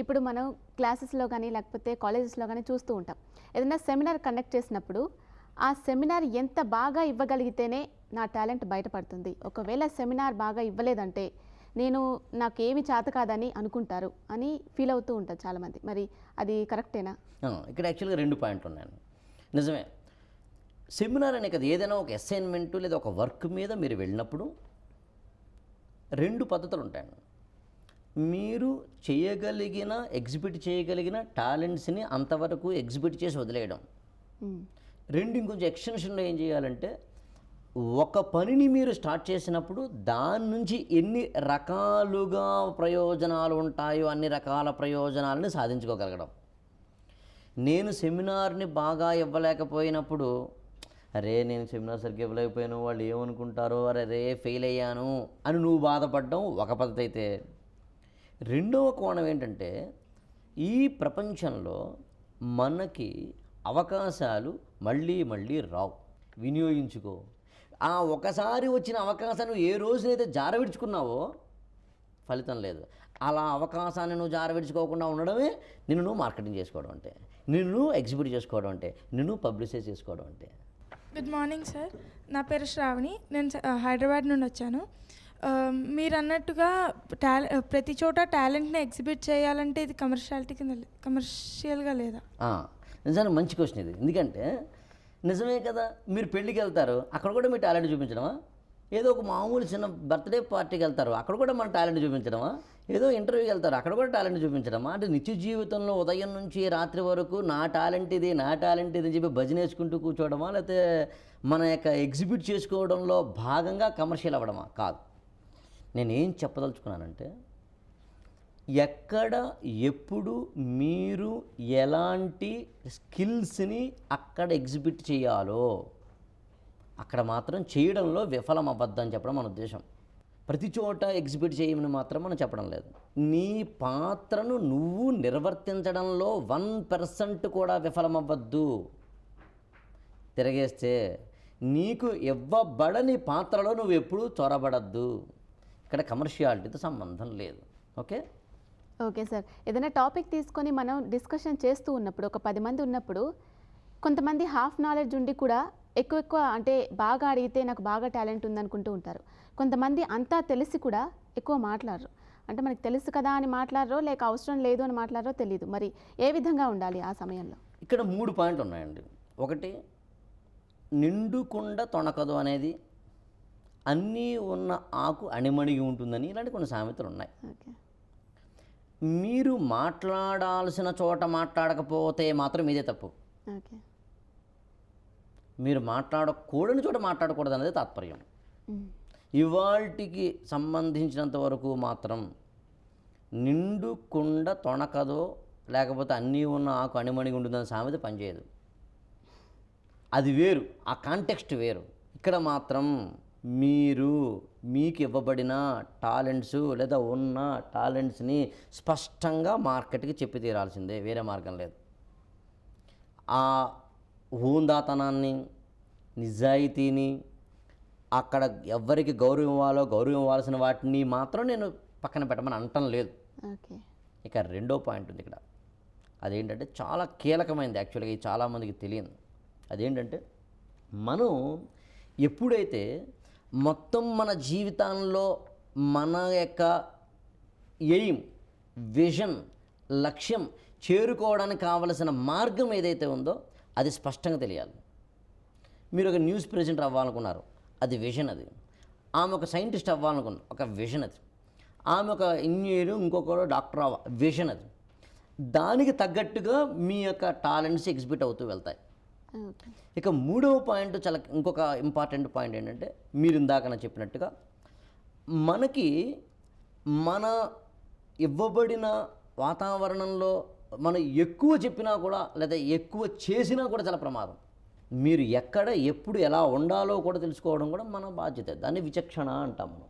ఇప్పుడు మనం క్లాసెస్లో కానీ లేకపోతే కాలేజెస్లో కానీ చూస్తూ ఉంటాం. ఏదైనా సెమినార్ కండక్ట్ చేసినప్పుడు ఆ సెమినార్ ఎంత బాగా ఇవ్వగలిగితేనే నా టాలెంట్ బయటపడుతుంది. ఒకవేళ సెమినార్ బాగా ఇవ్వలేదంటే నేను నాకు ఏమి చేత కాదని అనుకుంటారు అని ఫీల్ అవుతూ ఉంటారు చాలామంది. మరి అది కరెక్టేనా? ఇక్కడ యాక్చువల్గా రెండు పాయింట్లు ఉన్నాను నిజమే. సెమినార్ అనే కదా ఏదైనా ఒక అసైన్మెంట్ లేదా ఒక వర్క్ మీద మీరు వెళ్ళినప్పుడు రెండు పద్ధతులు ఉంటాయండి మీరు చేయగలిగిన ఎగ్జిబిట్ చేయగలిగిన టాలెంట్స్ని అంతవరకు ఎగ్జిబిట్ చేసి వదిలేయడం. రెండు ఇంకొంచెం ఎక్స్టెన్షన్లో ఏం చేయాలంటే ఒక పనిని మీరు స్టార్ట్ చేసినప్పుడు దాని నుంచి ఎన్ని రకాలుగా ప్రయోజనాలు ఉంటాయో అన్ని రకాల ప్రయోజనాలని సాధించుకోగలగడం నేను సెమినార్ని బాగా ఇవ్వలేకపోయినప్పుడు అరే నేను సెమినార్ సరిగ్గా ఇవ్వలేకపోయాను వాళ్ళు ఏమనుకుంటారో అరే రే ఫెయిల్ అయ్యాను అని నువ్వు బాధపడడం ఒక పద్ధతి అయితే రెండవ కోణం ఏంటంటే ఈ ప్రపంచంలో మనకి అవకాశాలు మళ్ళీ మళ్ళీ రావు. వినియోగించుకో. ఆ ఒకసారి వచ్చిన అవకాశాన్ని ఏ రోజునైతే జారవిడుచుకున్నావో ఫలితం లేదు. అలా అవకాశాన్ని నువ్వు జారవిడుచుకోకుండా ఉండడమే నిన్ను నువ్వు మార్కెటింగ్ చేసుకోవడం అంటే. నిన్ను ఎగ్జిబిట్ చేసుకోవడం అంటే. నిన్ను పబ్లిసైజ్ చేసుకోవడం అంటే. Good morning sir. నా పేరు శ్రావణి. నేను హైదరాబాద్ నుండి వచ్చాను. మీరు అన్నట్టుగా టాలె ప్రతి చోట టాలెంట్ని ఎగ్జిబిట్ చేయాలంటే ఇది కమర్షియాలిటీ కింద కమర్షియల్గా లేదా? నిజానికి మంచి క్వశ్చన్ ఇది. ఎందుకంటే నిజమే కదా మీరు పెళ్ళికి వెళ్తారు అక్కడ కూడా మీ టాలెంట్ చూపించడమా? ఏదో ఒక మామూలు చిన్న బర్త్డే పార్టీకి వెళ్తారు అక్కడ కూడా మన టాలెంట్ చూపించడమా? ఏదో ఇంటర్వ్యూకి వెళ్తారు అక్కడ కూడా టాలెంట్ చూపించడమా? అంటే నిత్య జీవితంలో ఉదయం నుంచి రాత్రి వరకు నా టాలెంట్ ఇది నా టాలెంట్ ఇది అని చెప్పి భజన వేసుకుంటూ కూర్చోవడమా? లేకపోతే మన యొక్క ఎగ్జిబిట్ చేసుకోవడంలో భాగంగా కమర్షియల్ అవ్వడమా? కాదు. నేను ఏం చెప్పదలుచుకున్నానంటే ఎక్కడ ఎప్పుడు మీరు ఎలాంటి స్కిల్స్ని అక్కడ ఎగ్జిబిట్ చేయాలో అక్కడ మాత్రం చేయడంలో విఫలం అవ్వద్దని చెప్పడం మన ఉద్దేశం. ప్రతి చోట ఎగ్జిబిట్ చేయమని మాత్రం మనం చెప్పడం లేదు. నీ పాత్రను నువ్వు నిర్వర్తించడంలో వన్ పర్సెంట్ కూడా విఫలమవ్వద్దు. తిరగేస్తే నీకు ఇవ్వబడని పాత్రలో నువ్వు ఎప్పుడూ చొరబడద్దు. ఇక్కడ కమర్షియాలిటీతో సంబంధం లేదు. ఓకే? Okay sir. ఏదైనా టాపిక్ తీసుకొని మనం డిస్కషన్ చేస్తూ ఉన్నప్పుడు ఒక పది మంది ఉన్నప్పుడు కొంతమంది హాఫ్ నాలెడ్జ్ ఉండి కూడా ఎక్కువ ఎక్కువ అంటే బాగా అడిగితే నాకు బాగా టాలెంట్ ఉందనుకుంటూ ఉంటారు. కొంతమంది అంతా తెలిసి కూడా ఎక్కువ మాట్లాడరు. అంటే మనకి తెలుసు కదా అని మాట్లాడరో లేక అవసరం లేదు అని మాట్లాడరో తెలియదు మరి ఏ విధంగా ఉండాలి ఆ సమయంలో? ఇక్కడ మూడు పాయింట్లు ఉన్నాయండి. ఒకటి నిండుకుండ తొణకదు అనేది అన్నీ ఉన్న ఆకు అణిమణిగి ఉంటుందని ఇలాంటి కొన్ని సామెతలు ఉన్నాయి. ఓకే. మీరు మాట్లాడాల్సిన చోట మాట్లాడకపోతే మాత్రం ఇదే తప్పు. ఓకే. మీరు మాట్లాడకూడని చోట మాట్లాడకూడదు అనేది తాత్పర్యం. ఇవాల్టికి సంబంధించినంత వరకు మాత్రం నిండు కుండ తొణకదో లేకపోతే అన్నీ ఉన్న ఆకు అణిమణిగి ఉంటుందని సామెత పనిచేయదు. అది వేరు ఆ కాంటెక్స్ట్ వేరు. ఇక్కడ మాత్రం మీరు మీకు ఇవ్వబడిన టాలెంట్స్ లేదా ఉన్న టాలెంట్స్ని స్పష్టంగా మార్కెట్కి చెప్పి తీరాల్సిందే వేరే మార్గం లేదు. ఆ హూందాతనాన్ని నిజాయితీని అక్కడ ఎవరికి గౌరవం ఇవ్వాలో గౌరవం ఇవ్వాల్సిన వాటిని మాత్రం నేను పక్కన పెట్టమని అంటం లేదు. ఇక రెండో పాయింట్ ఉంది ఇక్కడ. అదేంటంటే చాలా కీలకమైనది యాక్చువల్గా ఇది చాలామందికి తెలియదు. అదేంటంటే మనం ఎప్పుడైతే మొత్తం మన జీవితంలో మన యొక్క ఎయిమ్ విజన్ లక్ష్యం చేరుకోవడానికి కావలసిన మార్గం ఏదైతే ఉందో అది స్పష్టంగా తెలియాలి. మీరు ఒక న్యూస్ ప్రెజెంటర్ అవ్వాలనుకున్నారు. అది విజన్ అది. ఆమె ఒక సైంటిస్ట్ అవ్వాలనుకున్నారు. ఒక విజన్ అది. ఆమె ఒక ఇంజనీరు ఇంకొకరు డాక్టర్ అవ్వ విజన్ అది. దానికి తగ్గట్టుగా మీ యొక్క టాలెంట్స్ ఎగ్జిబిట్ అవుతూ వెళ్తాయి. ఇక మూడవ పాయింట్ చాలా ఇంకొక ఇంపార్టెంట్ పాయింట్ ఏంటంటే మీరు ఇందాక చెప్పినట్టుగా మనకి మన ఇవ్వబడిన వాతావరణంలో మనం ఎక్కువ చెప్పినా కూడా లేదా ఎక్కువ చేసినా కూడా చాలా ప్రమాదం. మీరు ఎక్కడ ఎప్పుడు ఎలా ఉండాలో కూడా తెలుసుకోవడం కూడా మన బాధ్యత. దాన్ని విచక్షణ అంటాం మనం.